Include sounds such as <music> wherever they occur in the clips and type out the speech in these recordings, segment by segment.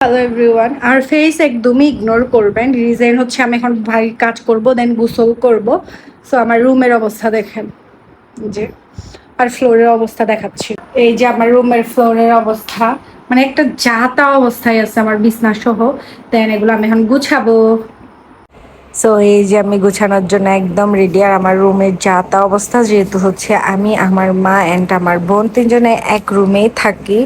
Hello everyone আর face একদমই ignore করবেন। রিজেন হচ্ছে, আমি এখন ভাই কাজ করব দেন গোসল করব। সো আমার রুমের অবস্থা দেখেন। যে, আর ফ্লোরের অবস্থা দেখাচ্ছি। এই যে, আমার রুমের ফ্লোরের অবস্থা। মানে একটা যাতা অবস্থায় আছে আমার বিছনা সহ দেন এগুলো আমি এখন গুছাবো। সো এই যে আমি গুছানোর জন্য একদম রেডি আর আমার রুমের যা তা অবস্থা, যেহেতু হচ্ছে আমি, আমার মা অ্যান্ড আমার বোন তিনজনে এক রুমেই থাকি।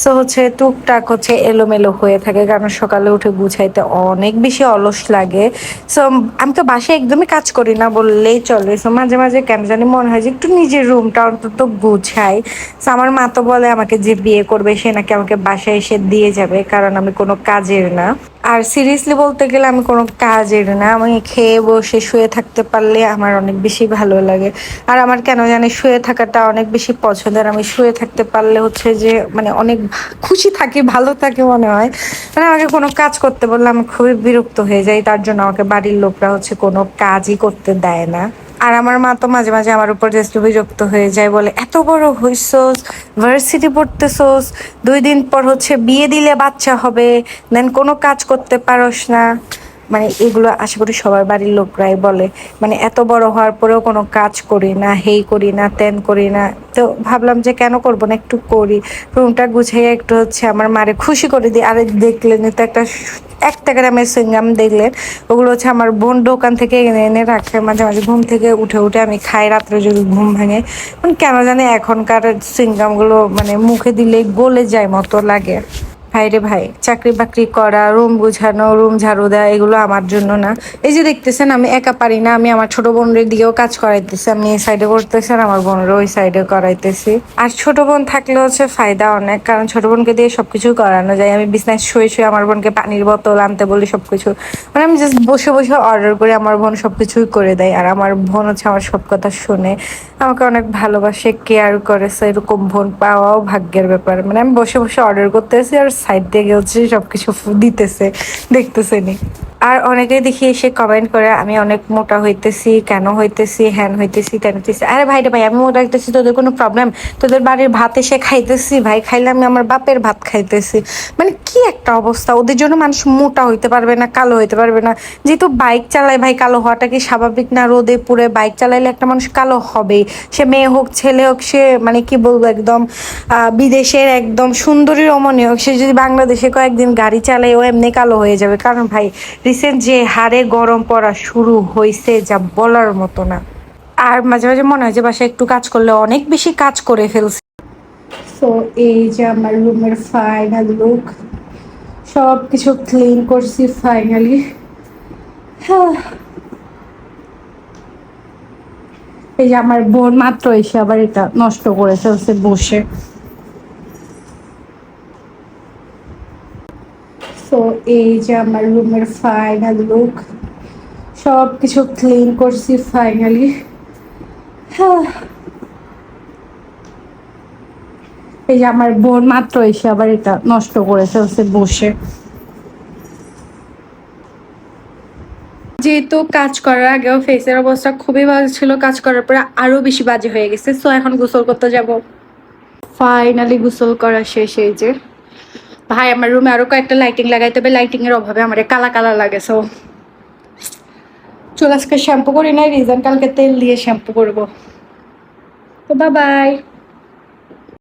সো হচ্ছে টুকটাক হচ্ছে এলোমেলো হয়ে থাকে, কারণ সকালে উঠে গুছাইতে অনেক বেশি অলস লাগে। সো আমি তো বাসায় একদমই কাজ করি না বললেই চলে। সো মাঝে মাঝে কেন জানি মনে হয় যে একটু নিজের রুমটা অন্তত গুছাই। সো আমার মা তো বলে আমাকে যে বিয়ে করবে, সে নাকি আমাকে বাসায় এসে দিয়ে যাবে, কারণ আমি কোনো কাজের না। আর সিরিয়াসলি বলতে গেলে আমি কোনো কাজের না, আমি খেয়ে বসে শুয়ে থাকতে পারলে আমার অনেক বেশি ভালো লাগে। আর আমার কেন জানি শুয়ে থাকাটা অনেক বেশি পছন্দের, আমি শুয়ে থাকতে পারলে হচ্ছে যে মানে অনেক খুশি থাকি, ভালো থাকি মনে হয়। মানে আমাকে কোনো কাজ করতে বললে আমি খুবই বিরক্ত হয়ে যাই, তার জন্য আমাকে বাড়ির লোকরা হচ্ছে কোনো কাজই করতে দেয় না। আর আমার মা তো মাঝে মাঝে আমার উপর জাস্ট বিরক্ত হয়ে যায়, বলে, এত বড় হইসোস ভার্সিটি পড়তেছোস দুই দিন পর হচ্ছে বিয়ে দিলে বাচ্চা হবে দেন কোনো কাজ করতে পারোস না। মানে এগুলো আশা করি সবার বাড়ির লোকরাই বলে। মানে এত বড় হওয়ার পরেও কোনো কাজ করি না, হেই করি না, তেন করি না। তো ভাবলাম যে কেন করব না, একটু করি। রুমটা গুছিয়ে একটু হচ্ছে আমার মারে খুশি করে দিই। আরে দেখলেন তো একটা এক টাকার সিঙ্গাম দেখলেন। ওগুলো হচ্ছে আমার বোন দোকান থেকে এনে এনে রাখে। মাঝে মাঝে ঘুম থেকে উঠে উঠে আমি খাই, রাত্রে যদি ঘুম ভাঙে। মানে কেন জানি এখনকার সিঙ্গামগুলো মানে মুখে দিলে গলে যায় মতো লাগে। ভাই রে ভাই, চাকরি বাকরি করা, রুম গুছানো, রুম ঝাড়ু দেওয়া, এগুলো আমার জন্য না। এই যে দেখতেছেন, আমি একা পারি না, আমি আমার ছোট বোনের দিকেও কাজ করাইতেছি, আমি এই সাইডে করতেছি আর আমার বোনের ওই সাইডে করাইতেছি। আর ছোট বোন থাকলে হচ্ছে ফায়দা অনেক, কারণ ছোট বোনকে দিয়ে সবকিছু করানো যায়। আমি বিজনেস শুয়ে শুয়ে আমার বোনকে পানির বোতল আনতে বলি সবকিছু। মানে আমি জাস্ট বসে বসে অর্ডার করে আমার বোন সবকিছুই করে দেয়। আর আমার বোন হচ্ছে আমার সব কথা শুনে, আমাকে অনেক ভালোবাসে কেয়ার করে। So এরকম বোন পাওয়াও ভাগ্যের ব্যাপার। মানে আমি বসে বসে অর্ডার করতেছি আর সাইড দিয়ে গেছে সবকিছু দিতেছে দেখতেছে নি। আর অনেকেই দেখি এসে কমেন্ট করে, আমি অনেক মোটা হইতেছি, কেন হইতেছি, হ্যান হইতেছি, তেন হইতেছি। আরে ভাই রে ভাই, আমি মোটা হইতেছি, তোদের কোনো প্রবলেম তোদের বাড়ির ভাত এসে খাইতেছি, ভাই, খাইলে আমি আমার বাপের ভাত খাইতেছি। মানে কি একটা অবস্থা? ওদের জন্য মানুষ মোটা হইতে পারবে না, কালো হইতে পারবে না। যেহেতু বাইক চালায়, ভাই, কালো হওয়াটা কি স্বাভাবিক না রোদে পুরে বাইক চালাইলে একটা মানুষ কালো হবেই? সে মেয়ে হোক, ছেলে হোক, সে মানে কি বলব একদম বিদেশের একদম সুন্দরী রমণী হোক, সে যদি বাংলাদেশে কয়েকদিন গাড়ি চালায়, ও এমনি কালো হয়ে যাবে। কারণ ভাই রিসেন্ট যে হারে গরম পড়া শুরু হয়েছে যা বলার মতো না। আর মাঝে মাঝে মনে হয় যে বাসায় একটু কাজ করলে অনেক বেশি কাজ করে ফেলছে। সো এই যে আমার রুমের ফাইনাল লুক সব কিছু ক্লিন করছি ফাইনালি হ্যাঁ। এই যে আমার বোন মাত্র এসে আবার এটা নষ্ট করে ফেলছে বসে। সো এই যে আমার রুমের ফাইনাল লুক সব কিছু ক্লিন করছি ফাইনালি হ্যাঁ <sighs> এই যে আমার বোন মাত্র এসে আবার এটা নষ্ট করে ফেলছে বসে। যেহেতু কাজ করার আগেও ফেসের অবস্থা খুবই বাজে ছিল, কাজ করার পরে আরও বেশি বাজে হয়ে গেছে সো এখন গোসল করতে যাব। ফাইনালি গোসল করা শেষ, এই যে। ভাই, আমার রুমে আরও কয়েকটা লাইটিং লাগাইতে হবে লাইটিংয়ের অভাবে আমার কালা কালা লাগে সো চুল আজকে শ্যাম্পু করি নাই রিজন কালকে তেল দিয়ে শ্যাম্পু করব। তো বাবাই বাই